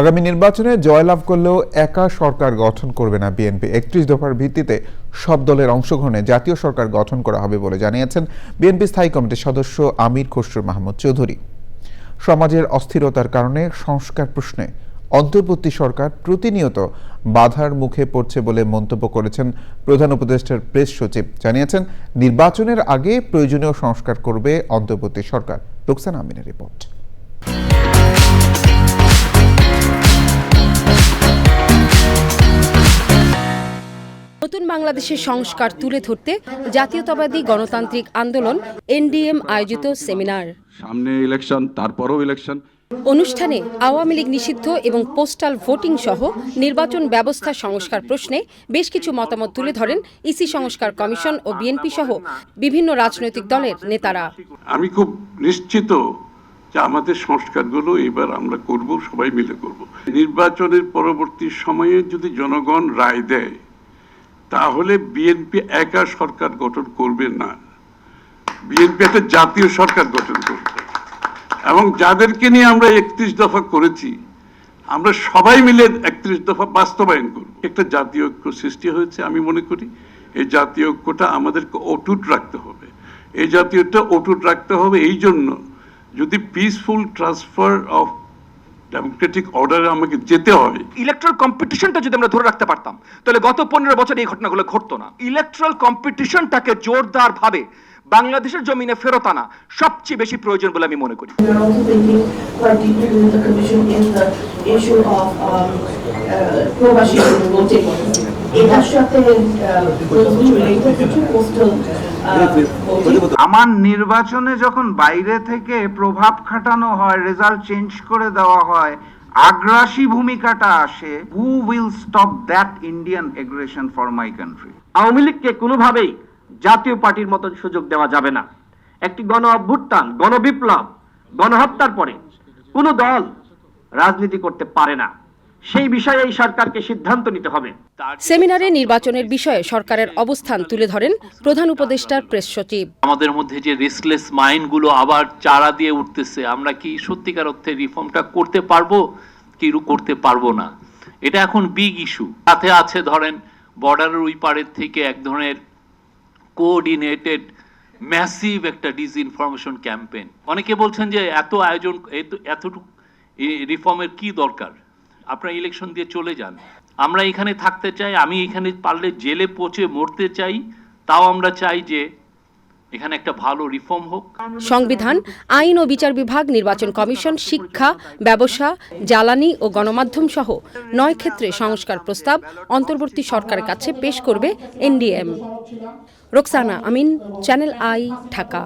আগামী নির্বাচনে জয়লাভ করলেও একা সরকার গঠন করবে না বিএনপি। একত্রিশ দফার ভিত্তিতে সব দলের অংশগ্রহণে জাতীয় সরকার গঠন করা হবে বলে জানিয়েছেন বিএনপি স্থায়ী কমিটির সদস্য আমির খসরু মাহমুদ চৌধুরী। সমাজের অস্থিরতার কারণে সংস্কার প্রশ্নে অন্তর্বর্তী সরকার প্রতিনিয়ত বাধার মুখে পড়ছে বলে মন্তব্য করেছেন প্রধান উপদেষ্টার প্রেস সচিব। জানিয়েছেন, নির্বাচনের আগে প্রয়োজনীয় সংস্কার করবে অন্তর্বর্তী সরকার। রোকসান আমিনের রিপোর্ট। বাংলাদেশের সংস্কার তুলে ধরতে জাতীয়তাবাদী গণতান্ত্রিক আন্দোলন এনডিএম আয়োজিত সেমিনার। সামনে ইলেকশন তারপরও ইলেকশন। অনুষ্ঠানে আওয়ামী লীগ নিষিদ্ধ এবং পোস্টাল ভোটিং সহ নির্বাচন ব্যবস্থা সংস্কার প্রশ্নে বেশ কিছু মতামত তুলে ধরেন ইসি সংস্কার কমিশন ও বিএনপি সহ বিভিন্ন রাজনৈতিক দলের নেতারা। আমি খুব নিশ্চিত যে আমাদের সংস্কারগুলো এবার আমরা করব সবাই মিলে করব। নির্বাচনের পরবর্তী সময়ে যদি জনগণ রায় দেয় তাহলে বিএনপি একা সরকার গঠন করবে না। বিএনপি একটা জাতীয় সরকার গঠন করবে। এবং যাদেরকে নিয়ে আমরা একত্রিশ দফা করেছি, আমরা সবাই মিলে একত্রিশ দফা বাস্তবায়ন করব। একটা জাতীয় ঐক্য সৃষ্টি হয়েছে, আমি মনে করি। এই জাতীয় ঐক্যটা আমাদেরকে অটুট রাখতে হবে। এই জাতীয়টা অটুট রাখতে হবে এই জন্য যদি পিসফুল ট্রান্সফার অফ ডেমোক্রেটিক অর্ডারে আমাকে যেতে হবে। ইলেকট্রাল কম্পিটিশনটা যদি আমরা ধরে রাখতে পারতাম তাহলে গত পনেরো বছর এই ঘটনাগুলো ঘটতো না। ইলেকট্রাল কম্পিটিশনটাকে জোরদার ভাবে বাংলাদেশের জমিনে ফেরত আনা সবচেয়ে বেশি প্রয়োজন বলে আমি মনে করি। Voting. এটার সাথে আমার নির্বাচনে যখন বাইরে থেকে প্রভাব খাটানো হয় রেজাল্ট চেঞ্জ করে দেওয়া হয় আগ্রাসী ভূমিকাটা আসে who will stop that Indian aggression for my country Awami লীগকে কোনোভাবেই জাতীয় পার্টির মতন সুযোগ দেওয়া যাবে না। একটি গণ অভ্যুত্থান গণবিপ্লব গণহত্যার পরে কোনো দল রাজনীতি করতে পারে না। সেই বিষয়ে এই সরকারকে সিদ্ধান্ত নিতে হবে। সেমিনারে নির্বাচনের বিষয়ে সরকারের অবস্থান তুলে ধরেন প্রধান উপদেষ্টার প্রেস সচিব। আমাদের মধ্যে যে রেসলেস মাইন্ডগুলো আবার চারা দিয়ে উঠতেছে আমরা কি সত্যিকার অর্থে রিফর্মটা করতে পারব কি করতে পারব না? এটা এখন বিগ ইস্যু সাথে আছে ধরেন বর্ডারের ওই পারের থেকে এক ধরনের কোঅর্ডিনেটেড ম্যাসিভ একটা ডিসইনফরমেশন ক্যাম্পেইন অনেকে বলছেন যে এত আয়োজন এত- এতটুকু রিফর্মের কি দরকার? আপনারা ইলেকশন দিয়ে চলে যান। আমরা এখানে থাকতে চাই, আমি এখানে পারলে জেলে পচে মরতে চাই, তাও আমরা চাই যে এখানে একটা ভালো রিফর্ম হোক। সংবিধান, আইন ও বিচার বিভাগ, নির্বাচন কমিশন, শিক্ষা, ব্যবসা, জ্বালানি ও গণমাধ্যম সহ নয় ক্ষেত্রে সংস্কার প্রস্তাব অন্তর্বর্তী সরকারের কাছে পেশ করবে NDM. Roksana Amin, channel I, Dhaka.